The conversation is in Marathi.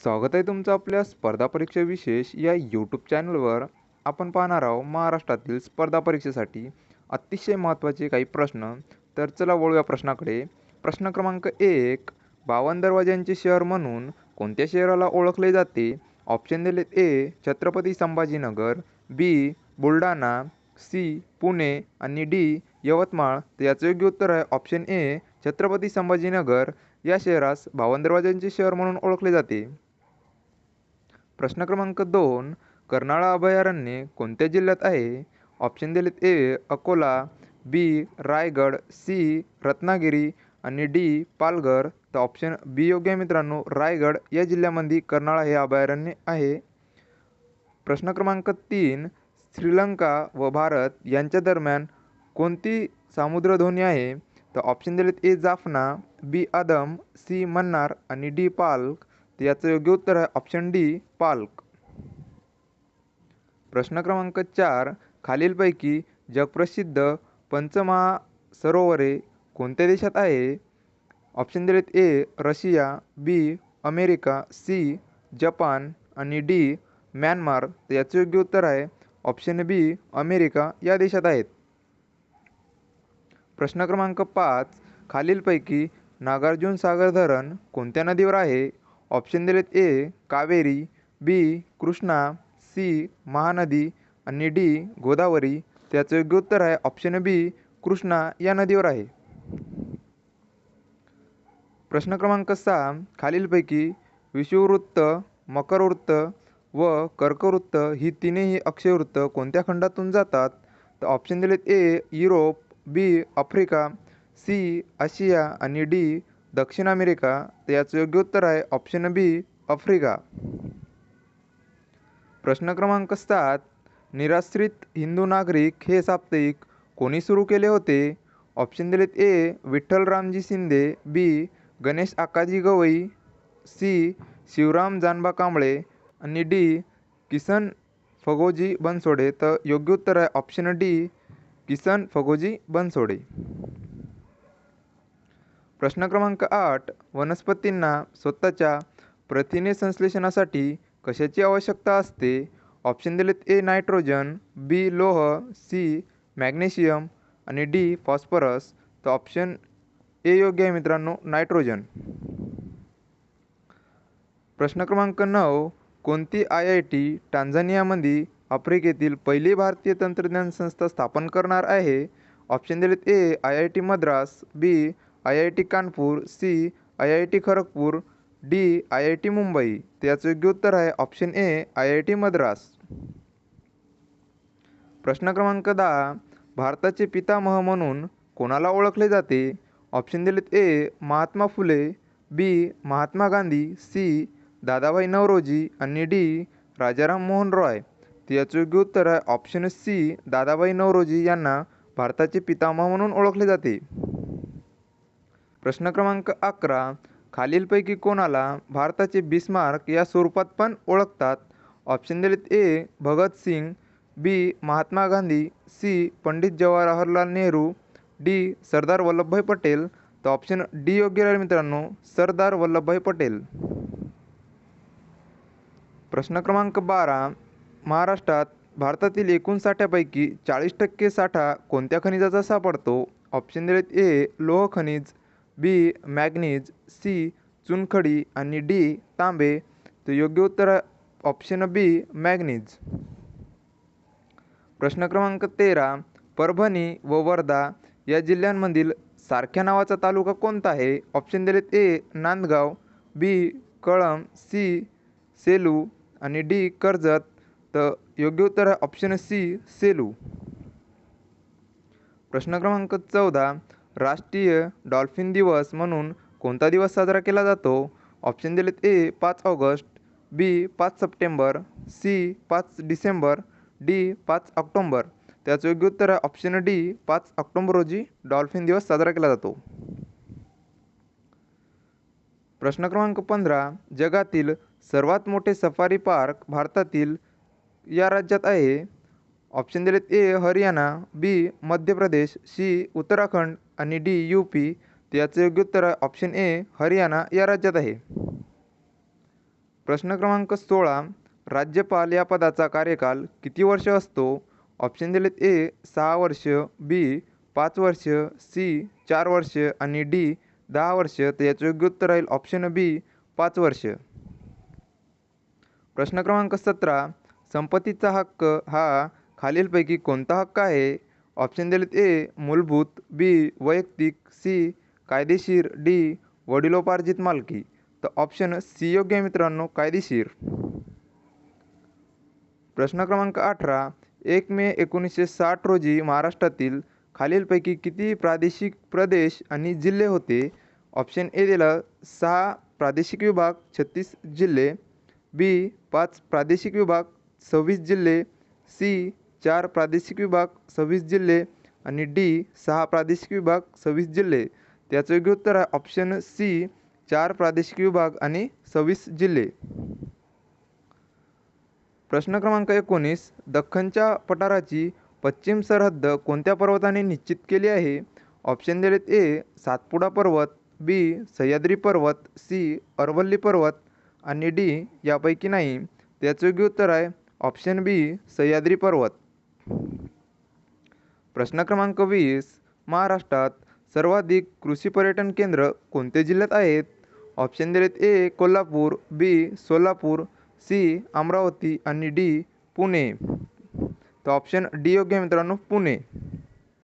स्वागत आहे तुमचं आपल्या स्पर्धा परीक्षा विशेष या यूट्यूब चॅनलवर आपण पाहणार आहोत महाराष्ट्रातील स्पर्धा परीक्षेसाठी अतिशय महत्त्वाचे काही प्रश्न. तर चला वळूया प्रश्नाकडे. प्रश्न क्रमांक एक बावन दरवाज्यांचे शहर म्हणून कोणत्या शहराला ओळखले जाते? ऑप्शन दिलेत A Chhatrapati Sambhajinagar B Buldhana C Pune आणि डी यवतमाळ. तर याचं योग्य उत्तर आहे ऑप्शन ए छत्रपती संभाजीनगर. या शहरास बावन दरवाज्यांचे शहर म्हणून ओळखले जाते. प्रश्न क्रमांक दोन कर्नाळा अभयारण्य कोणत्या जिल्ह्यात आहे? ऑप्शन दिलेत A Akola B Raigad C Ratnagiri आणि डी पालघर. तर ऑप्शन बी योग्य मित्रांनो रायगड या जिल्ह्यामध्ये कर्नाळा हे अभयारण्य आहे. प्रश्न क्रमांक तीन श्रीलंका व भारत यांच्या दरम्यान कोणती सामुद्रधोनी आहे? तर ऑप्शन दिलेत A Jaffna B Adam C Mannar आणि डी पाल्क. तर याचं योग्य उत्तर आहे ऑप्शन डी पाल्क. प्रश्न क्रमांक चार खालीलपैकी जगप्रसिद्ध पंचमहा सरोवरे कोणत्या देशात आहे? ऑप्शन दिलेत A Russia B America C Japan आणि डी म्यानमार. तर याचं योग्य उत्तर आहे ऑप्शन बी अमेरिका. या देशात आहेत. प्रश्न क्रमांक पाच खालीलपैकी नागार्जुन सागर धरण कोणत्या नदीवर आहे? ऑप्शन दिलेत A Kaveri B Krishna C Mahanadi आणि डी गोदावरी. त्याचं योग्य उत्तर आहे ऑप्शन बी कृष्णा या नदीवर आहे. प्रश्न क्रमांक सहा खालीलपैकी विषुववृत्त मकरवृत्त व कर्कवृत्त ही तीनही अक्षयवृत्त कोणत्या खंडातून जातात? तर ऑप्शन दिलेत A Europe B Africa C Asia आणि डी दक्षिण अमेरिका तर याचं योग्य उत्तर आहे ऑप्शन बी आफ्रिका. प्रश्न क्रमांक सात निराश्रित हिंदू नागरिक हे साप्ताहिक कोणी सुरू केले होते? ऑप्शन दिलेत A Vitthal Ramji Shinde B Ganesh Akaji Gavai C Shivram Janba Kamble आणि डी किसन फगोजी बनसोडे. तर योग्य उत्तर आहे ऑप्शन डी किसन फगोजी बनसोडे. प्रश्न क्रमांक आठ वनस्पतींना स्वतःच्या प्रथिने संश्लेषणासाठी कशाची आवश्यकता असते? ऑप्शन दिलेत ए नायट्रोजन बी लोह सी मॅग्नेशियम आणि डी फॉस्फरस. तर ऑप्शन ए योग्य आहे मित्रांनो नायट्रोजन. प्रश्न क्रमांक नऊ कोणती आय आय टी टांझानियामध्ये आफ्रिकेतील पहिली भारतीय तंत्रज्ञान संस्था स्थापन करणार आहे? ऑप्शन दिलेत A I I T Madras B I I T Kanpur C I I T Kharagpur D I I T Mumbai. त्याचं योग्य उत्तर आहे option A I I T Madras. प्रश्न क्रमांक दहा भारताचे पितामह म्हणून कोणाला ओळखले जाते? ऑप्शन दिलेत A Mahatma Phule B Mahatma Gandhi C Dadabhai Naoroji आणि डी राजाराम मोहन रॉय. तर याचं योग्य उत्तर आहे ऑप्शन सी दादाभाई नवरोजी यांना भारताचे पितामह म्हणून ओळखले जाते. प्रश्न क्रमांक अकरा खालीलपैकी कोणाला भारताचे बिस्मार्क या स्वरूपात पण ओळखतात? ऑप्शन दिलेत A Bhagat Singh B Mahatma Gandhi C Pandit Jawaharlal Nehru D Sardar Vallabhbhai Patel. तर ऑप्शन डी योग्य राहील मित्रांनो सरदार वल्लभभाई पटेल. प्रश्न क्रमांक बारा महाराष्ट्रात भारतातील एकूण साठ्यापैकी चाळीस टक्के साठा कोणत्या खनिजाचा सापडतो? ऑप्शन दिलेत ए लोह खनिज. बी मॅग्नीज सी चुनखडी आणि डी तांबे. तर योग्य उत्तर ऑप्शन बी मॅग्नीज. प्रश्न क्रमांक तेरा परभणी व वर्धा या जिल्ह्यांमधील सारख्या नावाचा तालुका कोणता आहे? ऑप्शन दिलेत A Nandgaon B Kalam C Selu आणि डी कर्जत. तर योग्य उत्तर आहे ऑप्शन सी सेलू. प्रश्न क्रमांक चौदा राष्ट्रीय डॉल्फिन दिवस म्हणून कोणता दिवस साजरा केला जातो? ऑप्शन दिलेत ए पाच ऑगस्ट बी पाच सप्टेंबर सी पाच डिसेंबर डी पाच ऑक्टोंबर. त्याचं योग्य उत्तर आहे ऑप्शन डी पाच ऑक्टोंबर रोजी डॉल्फिन दिवस साजरा केला जातो. प्रश्न क्रमांक पंधरा जगातील सर्वात मोठे सफारी पार्क भारतातील या राज्यात आहे. ऑप्शन दिलेत ए हरियाणा बी मध्य प्रदेश सी उत्तराखंड आणि डी यू पी याचं योग्य उत्तर ऑप्शन ए हरियाणा या राज्यात आहे. प्रश्न क्रमांक सोळा राज्यपाल या पदाचा कार्यकाल किती वर्ष असतो? ऑप्शन दिलेत ए सहा वर्ष बी पाच वर्ष सी चार वर्ष आणि डी दहा वर्ष तर याचं योग्य उत्तर राहील ऑप्शन बी पाच वर्ष. प्रश्न क्रमांक सतरा संपत्तीचा हक्क हा खालीलपैकी कोणता हक्क आहे? ऑप्शन दिलेत ए मूलभूत बी वैयक्तिक सी कायदेशीर डी वडिलोपार्जित मालकी. तर ऑप्शन सी योग्य आहे मित्रांनो कायदेशीर. प्रश्न क्रमांक अठरा एक मे एकोणीसशे साठ रोजी महाराष्ट्रातील खालीलपैकी किती प्रादेशिक प्रदेश आणि जिल्हे होते? ऑप्शन ए दिलं सहा प्रादेशिक विभाग छत्तीस जिल्हे. बी पाच प्रादेशिक विभाग सव्वीस जिल्हे. सी चार प्रादेशिक विभाग सव्वीस जिल्हे आणि डी सहा प्रादेशिक विभाग सव्वीस जिल्हे. त्याचं योग्य उत्तर आहे ऑप्शन सी चार प्रादेशिक विभाग आणि सव्वीस जिल्हे. प्रश्न क्रमांक एकोणीस दख्खनच्या पठाराची पश्चिम सरहद्द कोणत्या पर्वताने निश्चित केली आहे? ऑप्शन दिलेत ए सातपुडा पर्वत बी सह्याद्री पर्वत सी अरवल्ली पर्वत आणि डी यापैकी नाही. त्याचं योग्य उत्तर आहे ऑप्शन बी सह्याद्री पर्वत. प्रश्न क्रमांक वीस महाराष्ट्रात सर्वाधिक कृषी पर्यटन केंद्र कोणत्या जिल्ह्यात आहेत? ऑप्शन दिलेत A Kolhapur B Solapur C Amravati आणि डी पुणे. तर ऑप्शन डी योग्य मित्रांनो पुणे.